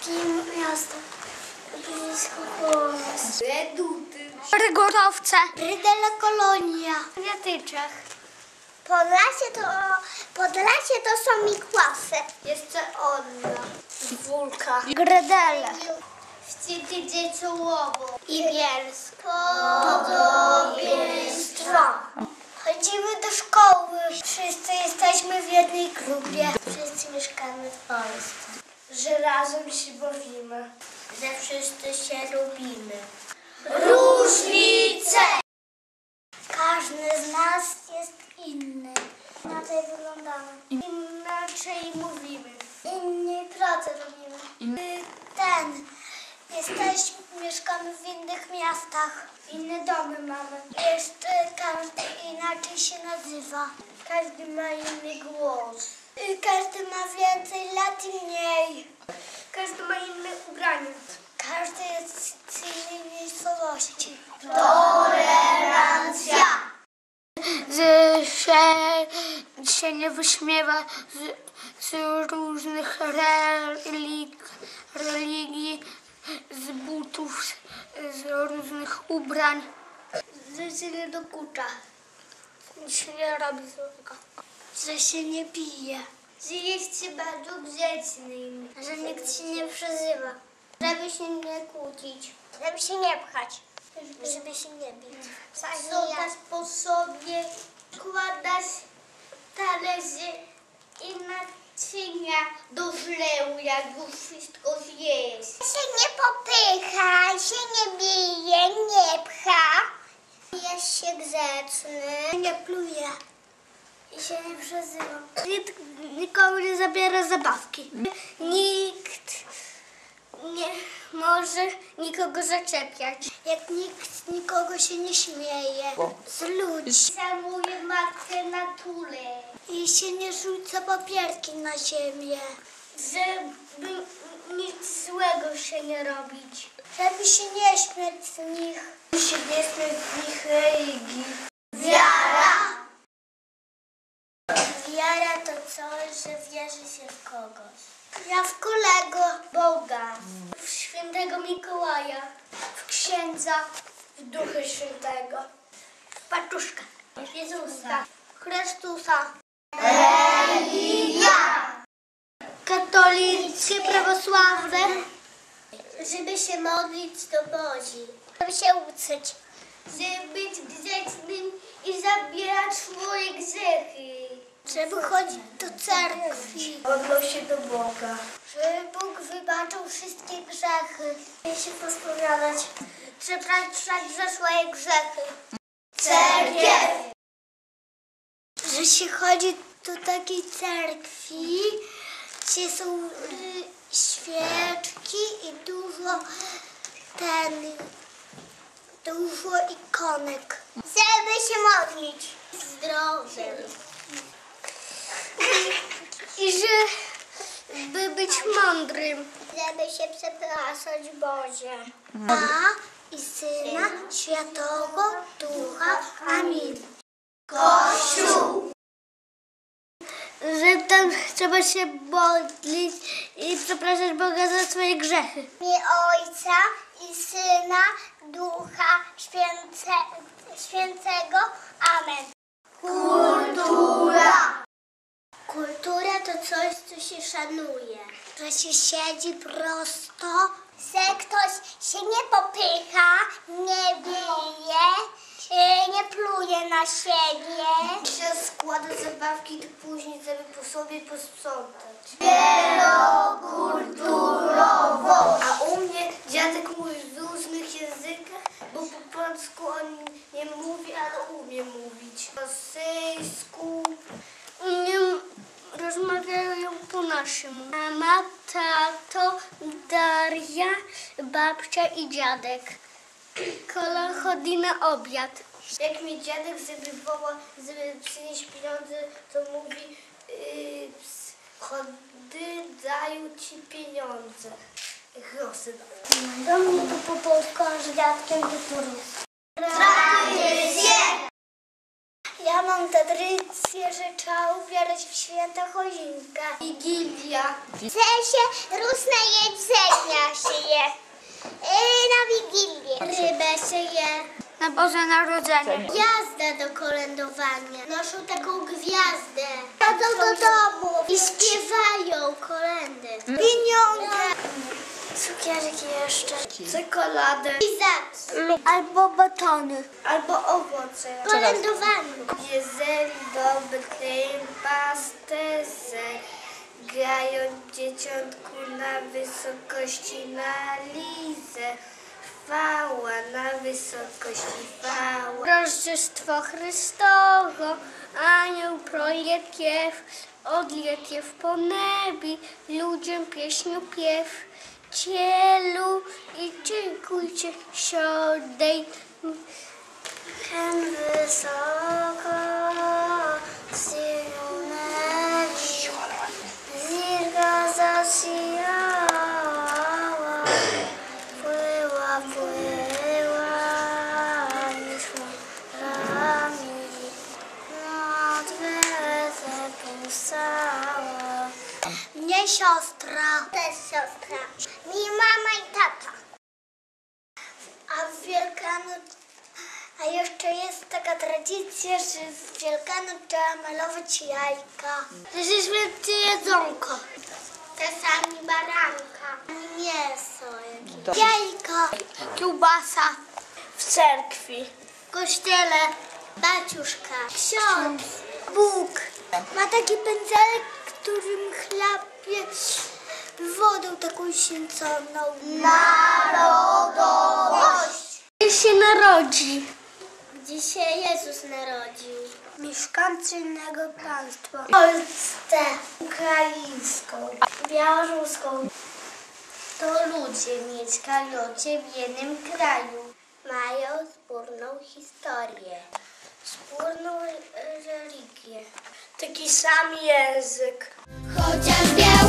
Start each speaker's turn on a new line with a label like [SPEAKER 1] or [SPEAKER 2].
[SPEAKER 1] Wszystkim miastom. Blisko Kłos.
[SPEAKER 2] Reduty.
[SPEAKER 1] Rygorowce. Rydela Kolonia. W Wiatyczach. Podlasie to, Podlasie to są Mikłasy.
[SPEAKER 2] Jeszcze Odra. Wulka.
[SPEAKER 1] Gredele.
[SPEAKER 2] Szczyty Dzieciołowo.
[SPEAKER 1] I Bielsk. Podobieństwa. Chodzimy do szkoły. Wszyscy jesteśmy w jednej grupie. Mieszkamy w Polsce.
[SPEAKER 2] Że razem się bawimy.
[SPEAKER 1] Że wszyscy się lubimy.
[SPEAKER 2] Różnice!
[SPEAKER 1] Każdy z nas jest inny. Inaczej wyglądamy.
[SPEAKER 2] Inaczej mówimy.
[SPEAKER 1] Inni pracę robimy. Y, Ten. Jesteśmy, mieszkamy w innych miastach. Inne domy mamy. Jeszcze każdy inaczej się nazywa.
[SPEAKER 2] Każdy ma inny głos.
[SPEAKER 1] Każdy ma więcej lat i mniej.
[SPEAKER 2] Każdy ma inne ubranie.
[SPEAKER 1] Każdy jest z innej miejscowości.
[SPEAKER 2] Tolerancja.
[SPEAKER 1] Że się, się nie wyśmiewa z, z różnych religii, religii, z butów, z, różnych ubrań.
[SPEAKER 2] Że się nie dokucza.
[SPEAKER 1] się nie robi złego. Że się nie bije.
[SPEAKER 2] Że jest się bardzo grzecznym.
[SPEAKER 1] Że nikt się nie przezywa. Żeby się nie kłócić. Żeby się nie pchać. Żeby się nie bić.
[SPEAKER 2] Sprzątasz po sobie, kładasz talerze i naczynia do żleju, jak już wszystko zjesz.
[SPEAKER 1] się nie popycha, się nie bije, nie pcha. Jest się grzeczny. Nie pluje. Się nie przezywa.
[SPEAKER 2] Nikt nikomu nie zabiera zabawki. Nikt nie może nikogo zaczepiać.
[SPEAKER 1] Jak nikt nikogo się nie śmieje z ludzi.
[SPEAKER 2] Zamuje matkę na tule,
[SPEAKER 1] I się nie rzuca papierki na ziemię.
[SPEAKER 2] żeby nic złego się nie robić.
[SPEAKER 1] Żeby się nie śmiać z nich.
[SPEAKER 2] Się nie śmiać z nich religii.
[SPEAKER 1] Wiara. Wiara to coś, że wierzy się w kogoś. Ja w kolego.
[SPEAKER 2] Boga, w świętego Mikołaja, w księdza, w Ducha Świętego, w Jezusa, Chrystusa.
[SPEAKER 1] Katolickie, prawosławne. Żeby się modlić do Bozi. Żeby się uczyć.
[SPEAKER 2] Żeby być grzecznym i zabierać swoje grzechy.
[SPEAKER 1] Żeby chodzić do cerkwi.
[SPEAKER 2] Odnoś się do Boga.
[SPEAKER 1] Żeby Bóg wybaczył wszystkie grzechy. I się pospowiadać. Przepraszać za swoje grzechy.
[SPEAKER 2] Cerkiew.
[SPEAKER 1] Że się chodzi do takiej cerkwi, gdzie są y, świeczki i dużo ten, dużo ikonek. Żeby się modlić. Zdrowym.
[SPEAKER 2] I że by być mądrym.
[SPEAKER 1] Żeby się przepraszać Boże. A i Syna Świętego Ducha. Amin.
[SPEAKER 2] Kościół. Że tam trzeba się modlić i przepraszać Boga za swoje grzechy.
[SPEAKER 1] Imię Ojca i Syna, Ducha Święce, Świętego. Amen.
[SPEAKER 2] Kultura.
[SPEAKER 1] Kultura to coś, co się szanuje. Że się siedzi prosto. Że ktoś się nie popycha, nie bije, y, nie pluje na siebie.
[SPEAKER 2] się składa zabawki to później, żeby po sobie posprzątać.
[SPEAKER 1] Wielokulturowo.
[SPEAKER 2] A u mnie dziadek mówi w różnych językach, bo po polsku on nie mówi, ale umie mówić. Rosyjsku. Nie rozmawiają po naszemu. Mama, tato, Daria, babcia i dziadek. Kola chodzi na obiad. Jak mi dziadek żeby woła, żeby przynieść pieniądze, to mówi yy, chody dają ci pieniądze. Grosy dają.
[SPEAKER 1] Do mnie to po polsku, z dziadkiem to po mam tradycję Zwierzę trzeba ubierać w święta choinkę.
[SPEAKER 2] Wigilia.
[SPEAKER 1] W sensie różne jedzenia się je. Yy, na Wigilię. Rybę się je.
[SPEAKER 2] Na Boże Narodzenie.
[SPEAKER 1] Gwiazdę do kolędowania. Noszą taką gwiazdę. Chodzą do domu i śpiewają kolendy. Pieniądze. Cukierki jeszcze.
[SPEAKER 2] Czekoladę.
[SPEAKER 1] Lizaki. Albo batony.
[SPEAKER 2] Albo owoce.
[SPEAKER 1] Kolędowaniu.
[SPEAKER 2] Jeżeli dobry pasterze grają dzieciątku na wysokości na lizę. Chwała na wysokości chwała. Rożdżestwo Chrystowo, anioł projektiew, odletiew po nebi, ludziom pieśniu piew. Cielu i dziękujcie, siodej. Hen wysoko, zirga zasijała, płyła, płyła, mi szmarami, nad wezę pulsała.
[SPEAKER 1] Mnie siostra. Też siostra. Mi mama i tata. A w Wielkanoc... A jeszcze jest taka tradycja, że w Wielkanoc trzeba malować jajka.
[SPEAKER 2] To jest wielkie jedzonko.
[SPEAKER 1] Czasami baranka. Mięso jakieś. Jajka.
[SPEAKER 2] Kiełbasa w cerkwi.
[SPEAKER 1] W kościele. Baciuszka. Ksiądz. Bóg. Ma taki pędzelek, którym chlapie wodą taką święconą. Narodowość.
[SPEAKER 2] Gdzie się narodzi?
[SPEAKER 1] Gdzie się Jezus narodził?
[SPEAKER 2] Mieszkańcy innego państwa.
[SPEAKER 1] Polsce.
[SPEAKER 2] Ukraińską.
[SPEAKER 1] Białoruską.
[SPEAKER 2] To ludzie mieszkający w jednym kraju.
[SPEAKER 1] Mają wspólną historię.
[SPEAKER 2] Wspólną religię. Taki sam język.
[SPEAKER 1] Chociaż biały